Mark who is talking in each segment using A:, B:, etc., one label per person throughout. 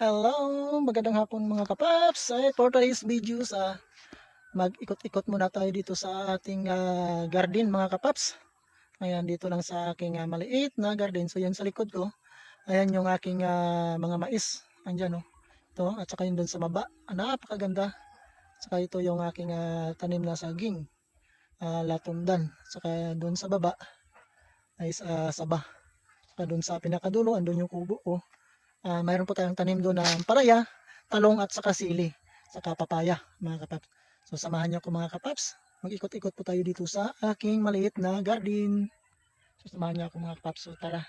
A: Hello, magandang hapon mga kapaps. Ay, for today's video sa mag-ikot-ikot muna tayo dito sa ating ah, garden mga kapaps. Ayan, dito lang sa aking ah, maliit na garden. So, yan sa likod ko. Ayan yung aking ah, mga mais. Andyan, oh. Ito, at saka yun doon sa baba. Ah, napakaganda. Saka ito yung aking ah, tanim na saging. Ah, latundan. Saka doon sa baba ay sa saba. Saka doon sa pinakadulo, andun yung kubo ko. Ah, mayroon po tayong tanim doon ng paraya, talong at saka sili, saka papaya, mga kapaps. So samahan niyo ako mga kapaps. Mag-ikot-ikot po tayo dito sa aking maliit na garden. So samahan niyo ako mga kapaps. So tara.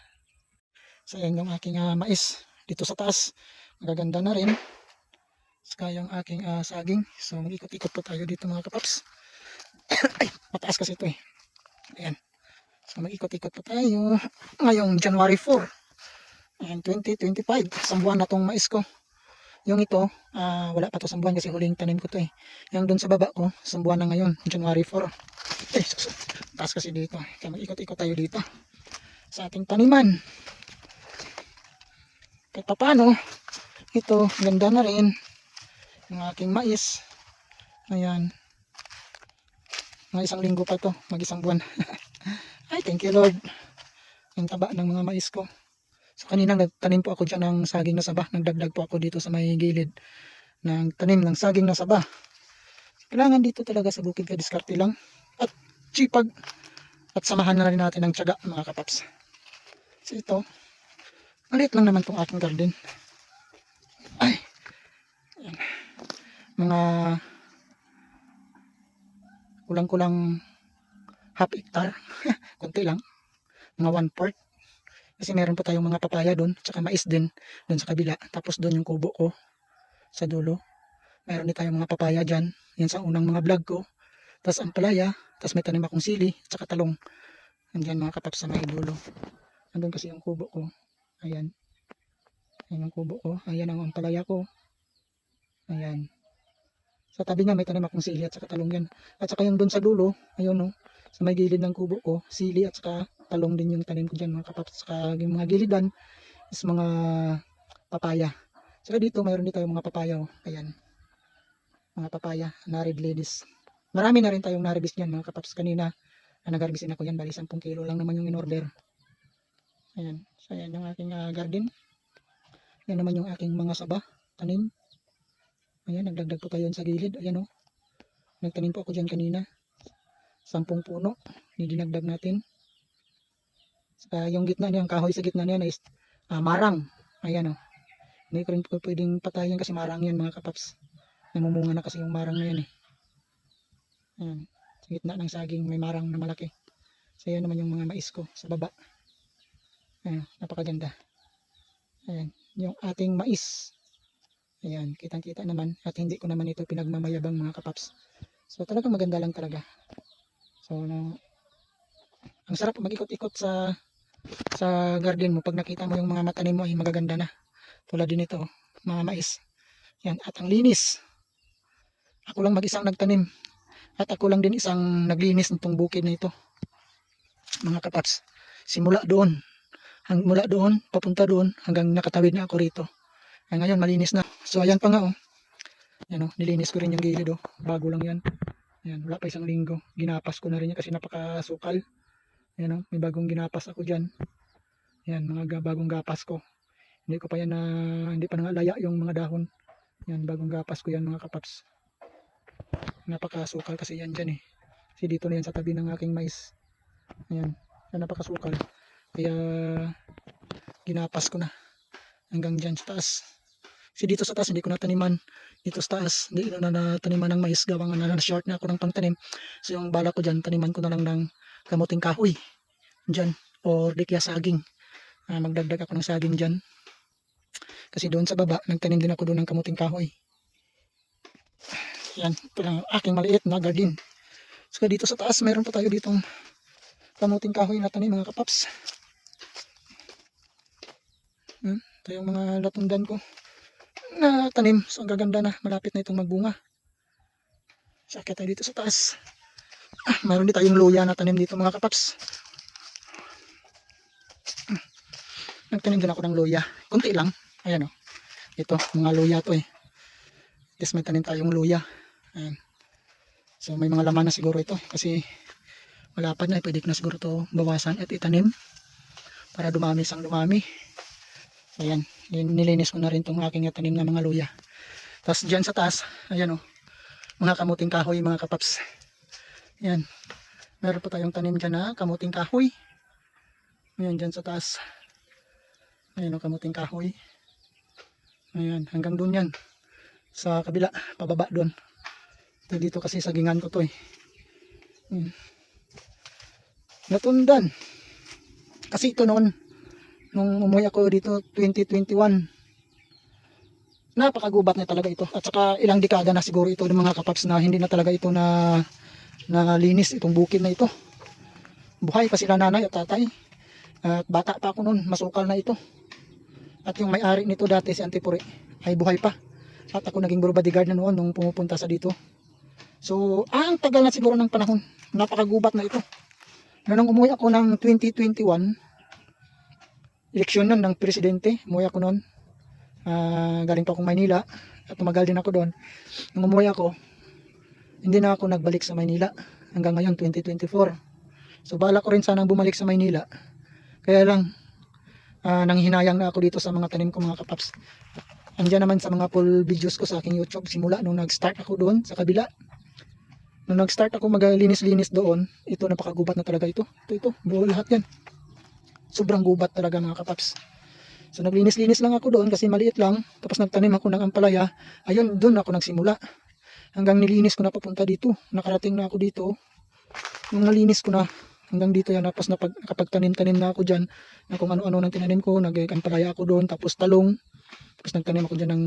A: So yan yung aking ah, mais dito sa taas. Magaganda na rin. Saka yung aking ah, saging. So mag-ikot-ikot po tayo dito mga kapaps. Ay, mataas kasi ito eh. Ayan. So mag-ikot-ikot po tayo ngayong January 4. Ayan, 2025. Isang buwan na tong mais ko. Yung ito, ah, wala pa to isang buwan kasi huling tanim ko to eh. Yung doon sa baba ko, isang buwan na ngayon, January 4. Eh, sus, taas kasi dito. Kaya mag-ikot-ikot tayo dito. Sa ating taniman. Kahit pa paano, ito, ganda na rin. Yung aking mais. Ayan. Mga isang linggo pa to, mag isang buwan. Ay, thank you Lord. Ang taba ng mga mais ko. So kanina nagtanim po ako dyan ng saging na saba. Nagdagdag po ako dito sa may gilid ng tanim ng saging na saba. Kailangan dito talaga sa bukid ka diskarte lang. At sipag. At samahan na rin natin ng tiyaga mga kapaps. So ito. Maliit lang naman tong aking garden. Ay. Ayan. Mga kulang-kulang half hectare. Kunti lang. Mga one fourth. Kasi meron po tayong mga papaya doon, tsaka mais din doon sa kabila. Tapos doon yung kubo ko sa dulo. Meron din tayong mga papaya dyan. Yan sa unang mga vlog ko. Tapos ang palaya, tapos may tanim akong sili, tsaka talong. Andyan mga kapaps sa may dulo. Andun kasi yung kubo ko. Ayan. Ayan yung kubo ko. Ayan ang ampalaya ko. Ayan. Sa tabi niya may tanim akong sili at saka talong yan. At saka yung doon sa dulo, ayun no, sa may gilid ng kubo ko, sili at saka talong din yung tanim ko dyan mga kapaps. Saka yung mga gilidan is mga papaya. Saka dito mayroon din tayong mga papaya. Oh. Ayan. Mga papaya na red ladies. Marami na rin tayong naribis niyan mga kapaps. Kanina na nagarbisin ako yan. Bali 10 kilo lang naman yung in-order. Ayan. So ayan yung aking ah, garden. Yan naman yung aking mga saba. Tanim. Ayan. Nagdagdag po tayo sa gilid. Ayan o. Oh. Nagtanim po ako dyan kanina. Sampung puno. Nidinagdag natin. Saka yung gitna niya, ang kahoy sa gitna niya is ah, marang. Ayan o. Hindi ko rin pwedeng patayin kasi marang yan mga kapaps. Namumunga na kasi yung marang na yan eh. Ayan. Sa gitna ng saging may marang na malaki. So yan naman yung mga mais ko sa baba. Ayan. Napakaganda. Ayan. Yung ating mais. Ayan. Kitang kita naman. At hindi ko naman ito pinagmamayabang mga kapaps. So talagang maganda lang talaga. So na, ang sarap mag-ikot-ikot sa sa garden mo. Pag nakita mo yung mga matanim mo ay magaganda na. Tulad din ito mga mais. Yan at ang linis. Ako lang mag-isang nagtanim. At ako lang din isang naglinis nitong bukid na ito. Mga kapats simula doon hang, mula doon papunta doon hanggang nakatawid na ako rito. Ay ngayon malinis na. So ayan pa nga oh. Yan oh nilinis ko rin yung gilid oh. Bago lang yan yan wala pa isang linggo ginapas ko na rin yan kasi napakasukal Ayan o, may bagong ginapas ako dyan. Ayan, mga ga- bagong gapas ko. Hindi ko pa yan na, hindi pa nangalaya yung mga dahon. Yan, bagong gapas ko yan mga kapaps. Napakasukal kasi yan dyan eh. Kasi dito na yan sa tabi ng aking mais. Ayan, yan napakasukal. Kaya, ginapas ko na. Hanggang dyan sa taas. Kasi dito sa taas, hindi ko nataniman. Dito sa taas, hindi na nataniman ng mais. Gawang na, short na ako ng pangtanim. So yung bala ko dyan, taniman ko na lang ng kamuting kahoy. Dyan or di kaya saging. Ah, magdagdag ako ng saging dyan. Kasi doon sa baba nagtanim din ako doon ng kamuting kahoy. Yan ito lang ang aking maliit na garden. So dito sa taas meron pa tayo ditong kamuting kahoy na tanim mga kapaps. Hmm, ito yung mga latundan ko na tanim so ang gaganda na malapit na itong magbunga sakit tayo dito sa taas Ah, mayroon din tayong luya na tanim dito mga kapaps. Hmm. Nagtanim din ako ng luya. Kunti lang. Ayan o. ito, mga luya to eh. Tapos may tanim tayong luya. Ayan. So may mga laman na siguro ito eh, kasi malapad na, eh, pwede ko na siguro to bawasan at itanim para dumami sang dumami. Ayan, Lin- nilinis ko na rin tong aking tanim na mga luya. Tapos dyan sa taas, ayan o, mga kamuting kahoy mga kapaps. Ayan, meron pa tayong tanim dyan na kamuting kahoy. Ayan, dyan sa taas. Ayan o, kamuting kahoy. Ayan, hanggang doon yan. Sa kabila, pababa. Ito dito kasi sagingan ko to eh. Ayan. Natundan. Kasi ito noon, nung umuwi ako dito 2021, napakagubat na talaga ito. At saka ilang dekada na siguro ito ng mga kapaps na hindi na talaga ito na nalinis itong bukid na ito. Buhay pa sila nanay at tatay. At bata pa ako noon, masukal na ito. At yung may-ari nito dati si Antipuri ay buhay pa. At ako naging bodyguard na noon nung pumupunta sa dito. So, ah, ang tagal na siguro ng panahon. Napakagubat na ito. Noong umuwi ako ng 2021, eleksyon nun ng presidente, umuwi ako noon. Ah, galing pa akong Maynila at tumagal din ako doon. Nung umuwi ako, hindi na ako nagbalik sa Maynila hanggang ngayon 2024. So bala ko rin sanang bumalik sa Maynila. Kaya lang ah, nanghinayang na ako dito sa mga tanim ko mga kapaps. Andiyan naman sa mga full videos ko sa aking YouTube simula nung nag-start ako doon sa kabila. Nung nag-start ako maglinis-linis doon, ito napakagubat na talaga ito. Ito ito, buo lahat yan. Sobrang gubat talaga mga kapaps. So naglinis-linis lang ako doon kasi maliit lang. Tapos nagtanim ako ng ampalaya. Ayun, doon ako nagsimula. Hanggang nilinis ko na papunta dito. Nakarating na ako dito. Nung nalinis ko na, hanggang dito yan. Tapos napag, kapag tanim-tanim na ako dyan, na kung ano-ano nang tinanim ko, nag-ampalaya ako doon. Tapos talong. Tapos nagtanim ako dyan ng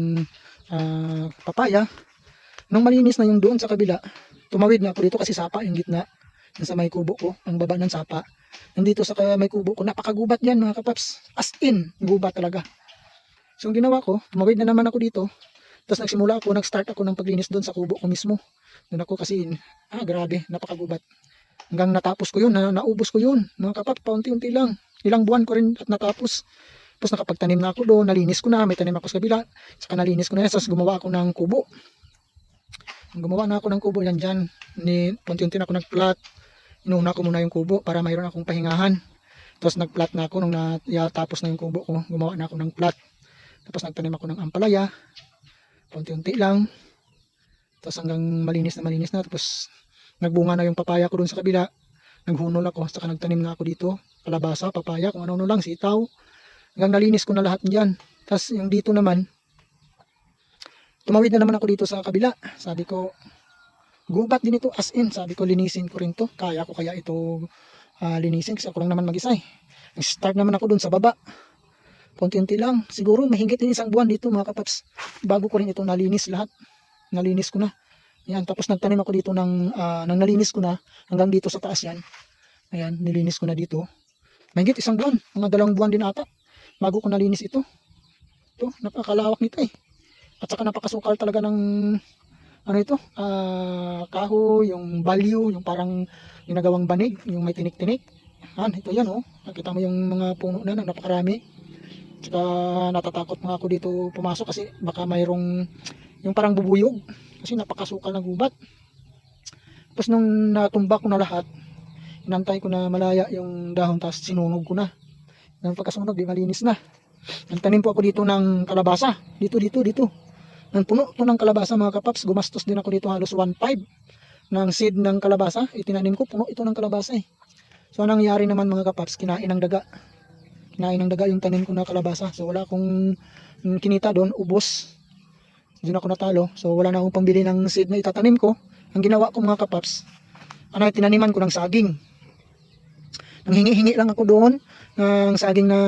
A: ah, papaya. Nung malinis na yung doon sa kabila, tumawid na ako dito kasi sapa yung gitna. Yung sa may kubo ko, ang baba ng sapa. Nandito sa may kubo ko, napakagubat yan mga kapaps. As in, gubat talaga. So ang ginawa ko, tumawid na naman ako dito. Tapos nagsimula ako, nag-start ako ng paglinis doon sa kubo ko mismo. Doon ako kasi, ah grabe, napakagubat. Hanggang natapos ko yun, na, naubos ko yun. Mga kapaps, paunti-unti lang. Ilang buwan ko rin at natapos. Tapos nakapagtanim na ako doon, nalinis ko na, may tanim ako sa kabila. Saka nalinis ko na yan, tapos gumawa ako ng kubo. Gumawa na ako ng kubo yan dyan. Ni, paunti-unti na ako nag-plot. Inuna ko muna yung kubo para mayroon akong pahingahan. Tapos nag-plot na ako nung natapos na yung kubo ko. Gumawa na ako ng plot. Tapos nagtanim ako ng ampalaya. Paunti-unti lang. Tapos hanggang malinis na malinis na. Tapos nagbunga na yung papaya ko dun sa kabila. Naghunol ako. Saka nagtanim na ako dito. Kalabasa, papaya, kung ano-ano lang, sitaw. Hanggang nalinis ko na lahat dyan. Tapos yung dito naman, tumawid na naman ako dito sa kabila. Sabi ko, gubat din ito as in. Sabi ko, linisin ko rin to. Kaya ko kaya ito ah, linisin kasi ako lang naman mag-isa eh. Nag-start naman ako dun sa baba. Punti-unti lang. Siguro mahigit din isang buwan dito mga kapaps. Bago ko rin ito nalinis lahat. Nalinis ko na. Yan, tapos nagtanim ako dito ng, ah, nang nalinis ko na hanggang dito sa taas yan. Ayan, nilinis ko na dito. Mahigit isang buwan. Mga dalawang buwan din ata. Bago ko nalinis ito. Ito, napakalawak nito eh. At saka napakasukal talaga ng ano ito, ah kahoy, yung value, yung parang ginagawang banig, yung may tinik-tinik. Yan, ito yan oh. Nakita mo yung mga puno na, na napakarami. Tsaka natatakot nga ako dito pumasok kasi baka mayroong yung parang bubuyog kasi napakasukal ng gubat. Tapos nung natumba ko na lahat, inantay ko na malaya yung dahon tapos sinunog ko na. Nang pagkasunog, di malinis na. Nagtanim po ako dito ng kalabasa. Dito, dito, dito. Nang puno to ng kalabasa mga kapaps, gumastos din ako dito halos 1.5 ng seed ng kalabasa. Itinanim ko, puno ito ng kalabasa eh. So anong nangyari naman mga kapaps, kinain ng daga. Kinain ng daga yung tanim ko na kalabasa. So wala akong kinita doon, ubos. Doon ako natalo. So wala na akong pambili ng seed na itatanim ko. Ang ginawa ko mga kapaps, ano, tinaniman ko ng saging. Nang hingi-hingi lang ako doon ng saging na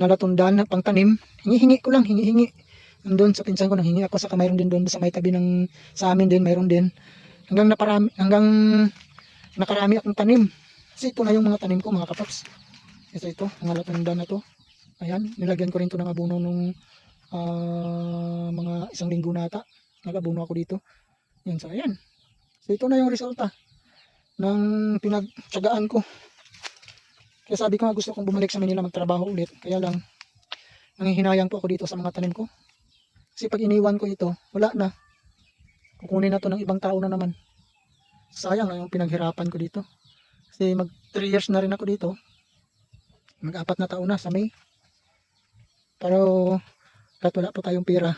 A: nalatundan na pangtanim. Hingi-hingi ko lang, hingi-hingi. Nandun sa pinsan ko nang hingi ako sa mayroon din doon sa may tabi ng sa amin din mayroon din. Hanggang naparami hanggang nakarami akong tanim. Kasi ito na yung mga tanim ko mga kapaps. Ito ito, mga latundan na to. Ayan, nilagyan ko rin to ng abono nung ah, mga isang linggo na ata. Nag-abono ako dito. Yan, so ayan. So ito na yung resulta ng pinagtsagaan ko. Kaya sabi ko nga gusto kong bumalik sa Manila magtrabaho ulit. Kaya lang, nanghihinayang po ako dito sa mga tanim ko. Kasi pag iniwan ko ito, wala na. Kukunin na to ng ibang tao na naman. Sayang na yung pinaghirapan ko dito. Kasi mag 3 years na rin ako dito. Mag-apat na taon na sa May. Pero kahit wala po tayong pera,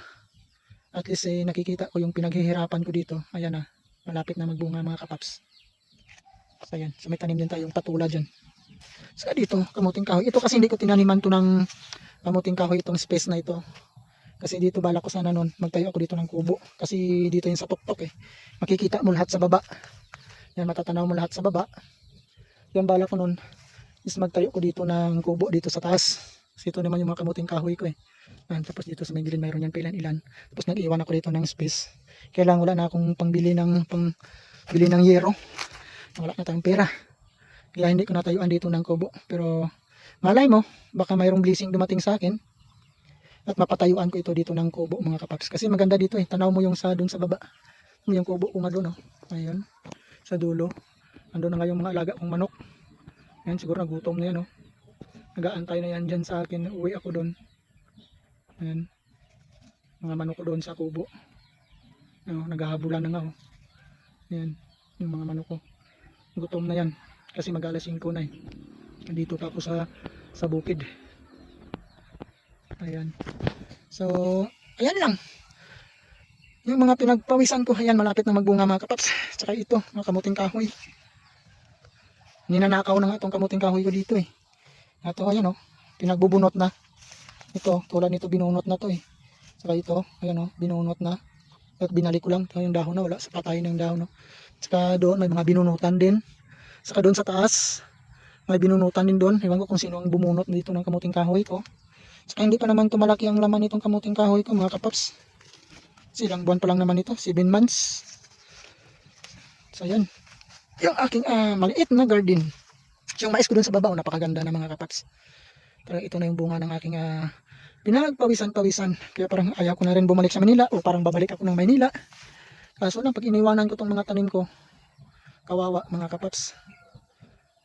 A: at least eh, nakikita ko yung pinaghihirapan ko dito. Ayan na, malapit na magbunga mga kapaps. So ayan, so may tanim din tayong patula dyan. Saka dito, kamuting kahoy. Ito kasi hindi ko tinaniman to ng kamuting kahoy itong space na ito. Kasi dito bala ko sana nun, magtayo ako dito ng kubo. Kasi dito yung sa tuktok eh. Makikita mo lahat sa baba. Yan, matatanaw mo lahat sa baba. Yan bala ko nun, is magtayo ko dito ng kubo dito sa taas. Kasi ito naman yung mga kamuting kahoy ko eh. Yan, tapos dito sa may gilid mayroon yan pilan ilan. Tapos nag-iwan ako dito ng space. Kailangan wala na akong pangbili ng pang bili ng yero. Wala na tayong pera. Kaya hindi ko natayuan dito ng kubo. Pero malay mo, baka mayroong blessing dumating sa akin. At mapatayuan ko ito dito ng kubo mga kapaps. Kasi maganda dito eh. Tanaw mo yung sa dun sa baba. Yung kubo ko nga dun oh. Ayun. Sa dulo. Ando na nga yung mga alaga kong manok. Yan siguro nagutom na yan oh. Nagaantay na yan dyan sa akin. Uwi ako dun. Ayan. Mga manok ko doon sa kubo. Ano, naghahabulan na nga oh. Ayan. Yung mga manok ko. Gutom na yan. Kasi mag alas 5 na eh. Dito pa ako sa sa bukid. Ayan. So, ayan lang. Yung mga pinagpawisan ko, ayan, malapit na magbunga mga kapaps. Tsaka ito, mga kamuting kahoy. Ninanakaw na nga itong kamuting kahoy ko dito eh. Ito, ayan oh, pinagbubunot na. Ito, tulad nito, binunot na to eh. Tsaka ito, ayan oh, binunot na. At binalik ko lang, yung dahon na, wala sa patay ng dahon. No? Tsaka doon, may mga binunutan din. Tsaka doon sa taas, may binunutan din doon. Ewan ko kung sino ang bumunot dito ng kamuting kahoy ko. Saka hindi pa naman tumalaki ang laman nitong kamuting kahoy ko mga kapaps. Silang buwan pa lang naman ito, 7 months. So yan. Yung aking ah, maliit na garden. Yung mais ko dun sa baba, oh, napakaganda na mga kapaps. Pero ito na yung bunga ng aking ah, pinagpawisan-pawisan. Kaya parang ayaw ko na rin bumalik sa Manila o parang babalik ako ng Manila. Kaso lang, pag iniwanan ko tong mga tanim ko, kawawa mga kapaps.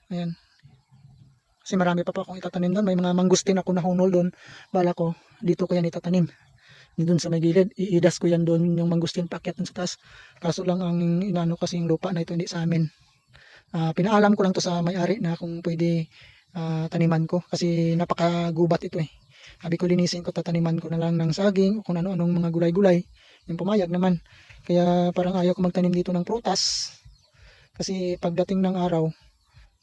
A: Ayan. Kasi marami pa pa akong itatanim doon. May mga mangustin ako na hunol doon. Bala ko, dito ko yan itatanim. Doon sa may gilid, iidas ko yan doon yung mangustin packet doon sa taas. Kaso lang ang inano kasi yung lupa na ito hindi sa amin. Ah, pinaalam ko lang to sa may-ari na kung pwede ah, taniman ko kasi napakagubat ito eh. Sabi ko linisin ko tataniman ko na lang ng saging o kung ano-anong mga gulay-gulay. Yung pumayag naman. Kaya parang ayaw ko magtanim dito ng prutas. Kasi pagdating ng araw,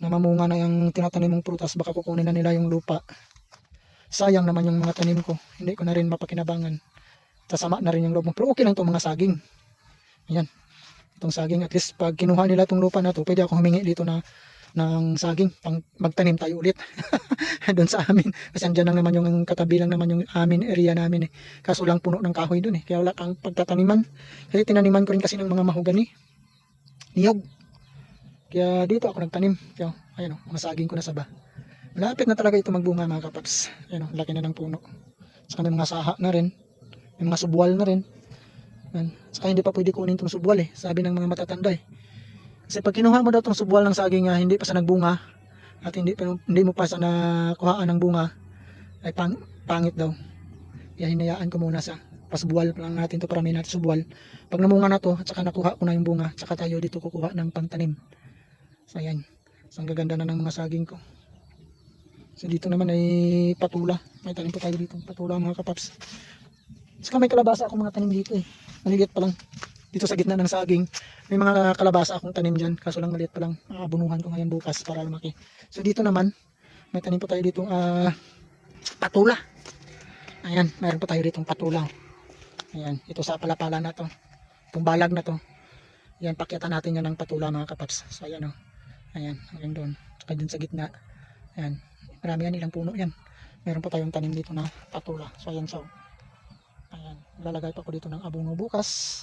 A: na mamunga na yung tinatanim mong prutas, baka kukunin na nila yung lupa. Sayang naman yung mga tanim ko. Hindi ko na rin mapakinabangan. Tasama na rin yung loob mo. Pero okay lang itong mga saging. Ayan. Itong saging. At least pag kinuha nila itong lupa na to, pwede ako humingi dito na ng saging pang magtanim tayo ulit doon sa amin kasi andyan lang naman yung katabi lang naman yung amin area namin eh kaso lang puno ng kahoy doon eh kaya wala kang pagtataniman kasi tinaniman ko rin kasi ng mga mahogani niyog kaya dito ako nagtanim kaya ayun oh, mga saging ko na saba malapit na talaga ito magbunga mga kapaps ayun oh, laki na ng puno saka may mga saha na rin may mga subwal na rin yan. Saka hindi pa pwede kunin itong subwal eh. Sabi ng mga matatanda eh. Kasi pag kinuha mo daw itong subwal ng saging nga, hindi pa sa nagbunga at hindi, hindi mo pa sa nakuhaan ng bunga ay pang, pangit daw. Kaya hinayaan ko muna sa pasubwal lang natin to para may natin subwal. Pag namunga na to at saka nakuha ko na yung bunga, saka tayo dito kukuha ng pangtanim. So ayan. So ang gaganda na ng mga saging ko. So dito naman ay patula. May tanim pa tayo dito. Patula mga kapaps. Saka may kalabasa akong mga tanim dito eh. Maliliit pa lang. Dito sa gitna ng saging. May mga kalabasa akong tanim dyan. Kaso lang maliit pa lang. Abunuhan ko ngayon bukas para lumaki. So dito naman, may tanim po tayo dito ah patula. Ayan, mayroon po tayo dito patula. Ayan, ito sa palapala na to. Itong balag na to. Ayan, pakyatan natin yan ng patula mga kapaps. So ayan o. Oh. Ayan, hanggang doon. Saka dun sa gitna. Ayan, marami yan ilang puno yan. Meron po tayong tanim dito na patula. So ayan so. Ayan, lalagay pa ko dito ng abono bukas.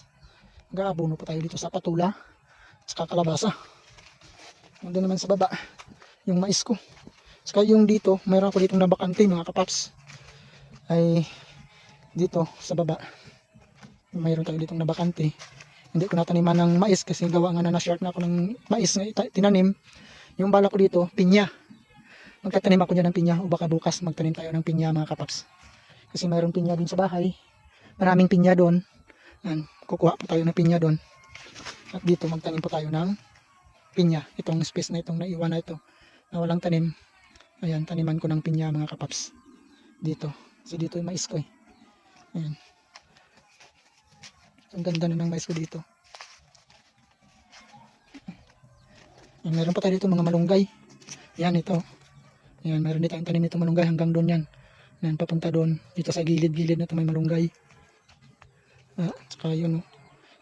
A: Mag-aabono pa tayo dito sa patula. Saka kalabasa. Doon naman sa baba, yung mais ko. Saka yung dito, mayroon ako ditong nabakante mga kapaps. Ay, dito sa baba. Mayroon tayo ditong nabakante. Hindi ko nataniman ng mais kasi gawa nga na na-short na ako ng mais na tinanim. Yung bala ko dito, pinya. Magtatanim ako dyan ng pinya o baka bukas magtanim tayo ng pinya mga kapaps. Kasi mayroong pinya din sa bahay. maraming pinya doon. Yan, kukuha po tayo ng pinya doon. At dito magtanim po tayo ng pinya. Itong space na itong naiwan na ito na walang tanim. Ayan, taniman ko ng pinya mga kapaps. Dito. Kasi dito yung mais ko eh. Ayan. Ang ganda na ng mais ko dito. Ayan, meron pa tayo dito mga malunggay. Yan ito. Ayan, meron dito ang tanim nito malunggay hanggang doon yan. Ayan, papunta doon. Dito sa gilid-gilid na ito may malunggay. Ah, tsaka yun. Oh.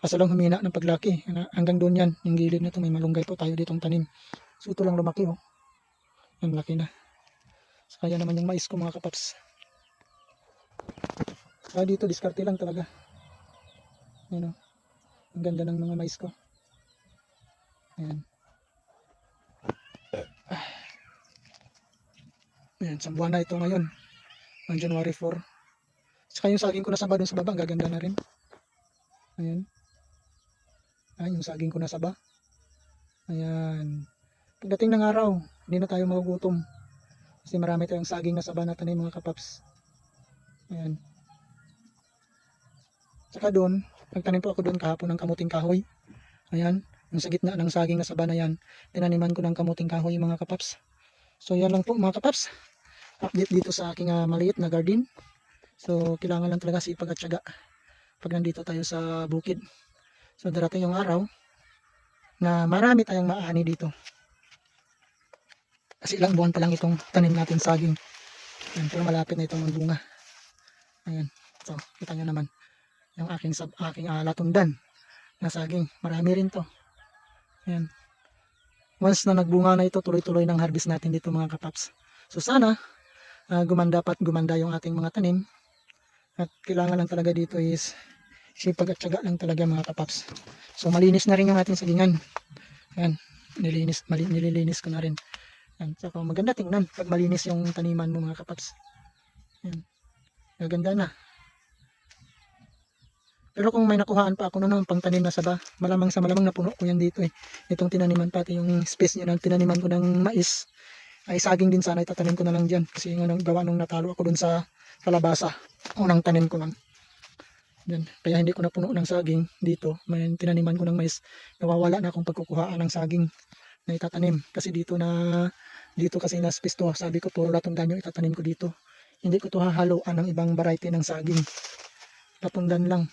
A: Kaso lang humina ng paglaki. Hanggang doon yan. Yung gilid na ito may malunggay po tayo ditong tanim. So ito lang lumaki oh. Ang laki na. Saka yan naman yung mais ko mga kapaps. Saka dito diskarte lang talaga. Ayan oh. Ang ganda ng mga mais ko. Ayan. Ayan, sa buwan na ito ngayon. Ang January 4. Saka yung saging ko na saba doon sa baba, ang gaganda na rin. Ayan. Ayan, yung saging ko na saba. Ayan. Pagdating ng araw, hindi na tayo magugutom. Kasi marami tayong saging na saba na tanim mga kapaps. Ayan. Saka doon, nagtanim po ako doon kahapon ng kamuting kahoy. Ayan. Yung sa gitna ng saging na saba na yan, tinaniman ko ng kamuting kahoy mga kapaps. So yan lang po mga kapaps. Update dito sa aking ah, maliit na garden. So kailangan lang talaga sipag at pag nandito tayo sa bukid. So darating yung araw na marami tayong maani dito. Kasi ilang buwan pa lang itong tanim natin saging. Ayan, pero malapit na itong magbunga. Ayan. So, kita nyo naman. Yung aking, sab aking ah, latundan na saging. Marami rin to. Ayan. Once na nagbunga na ito, tuloy-tuloy ng harvest natin dito mga kapaps. So sana, ah, gumanda pa at gumanda yung ating mga tanim. At kailangan lang talaga dito is sipag at syaga lang talaga mga kapaps. So malinis na rin yung ating sagingan. Ayan, nilinis, mali, nililinis ko na rin. Ayan, so maganda tingnan pag malinis yung taniman mo mga kapaps. Ayan, maganda na. Pero kung may nakuhaan pa ako noon ng pangtanim na saba, malamang sa malamang napuno ko yan dito eh. Itong tinaniman pati yung space niya na tinaniman ko ng mais ay saging din sana itatanim ko na lang dyan. Kasi yung gawa nung natalo ako dun sa kalabasa, unang tanim ko lang. Dyan. Kaya hindi ko napuno ng saging dito. May tinaniman ko ng mais. Nawawala na akong pagkukuhaan ng saging na itatanim. Kasi dito na, dito kasi na space to. Sabi ko puro latundan yung itatanim ko dito. Hindi ko to hahaluan ng ibang variety ng saging. Latundan lang.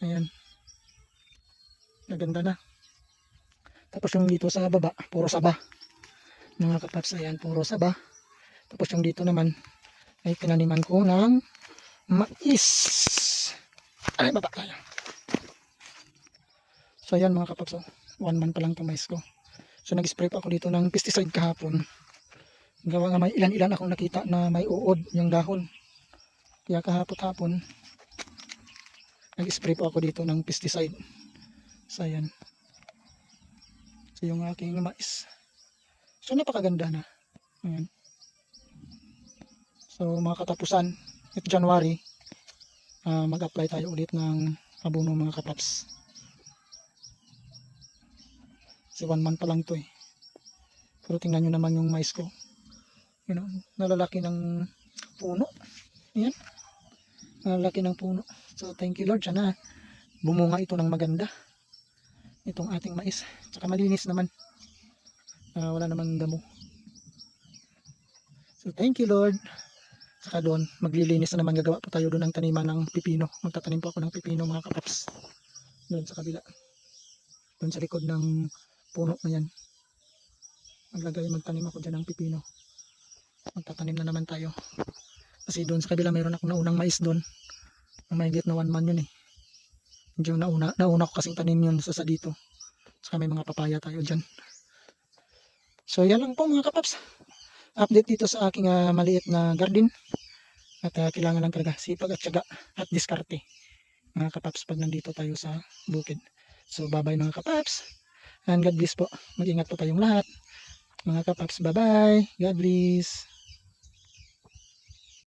A: Ayan. Naganda na. Tapos yung dito sa baba, puro saba. Mga kapaps, ayan, puro saba. Tapos yung dito naman, ay tinaniman ko ng mais. Ay, baba tayo. So ayan mga kapaps, oh. one man pa lang itong mais ko. So nag-spray pa ako dito ng pesticide kahapon. Gawa nga may ilan-ilan akong nakita na may uod yung dahon. Kaya kahapon-hapon, nag-spray po ako dito ng pesticide. So ayan. So yung aking mais. So napakaganda na. Ayan. So mga katapusan, ito January, ah, mag-apply tayo ulit ng abono mga kapaps. Kasi one month pa lang to eh. Pero tingnan nyo naman yung mais ko. You know, nalalaki ng puno. Ayan. Nalalaki ng puno. So thank you Lord. Sana bumunga ito ng maganda. Itong ating mais. Tsaka malinis naman. Ah, wala namang damo. So thank you Lord. Saka doon, maglilinis na naman gagawa po tayo doon ng taniman ng pipino. Magtatanim po ako ng pipino mga kapaps. Doon sa kabila. Doon sa likod ng puno na yan. Maglagay, magtanim ako dyan ng pipino. Magtatanim na naman tayo. Kasi doon sa kabila mayroon akong naunang mais doon. Ang mahigit na one man yun eh. Medyo nauna, nauna ko kasing tanim yun sa sa dito. Saka may mga papaya tayo dyan. So yan lang po mga kapaps. Update dito sa aking ah, maliit na garden. At ah, kailangan lang talaga sipag at syaga at diskarte. Mga kapaps pag nandito tayo sa bukid. So bye bye mga kapaps. And God bless po. Mag-ingat po tayong lahat. Mga kapaps, bye bye. God bless.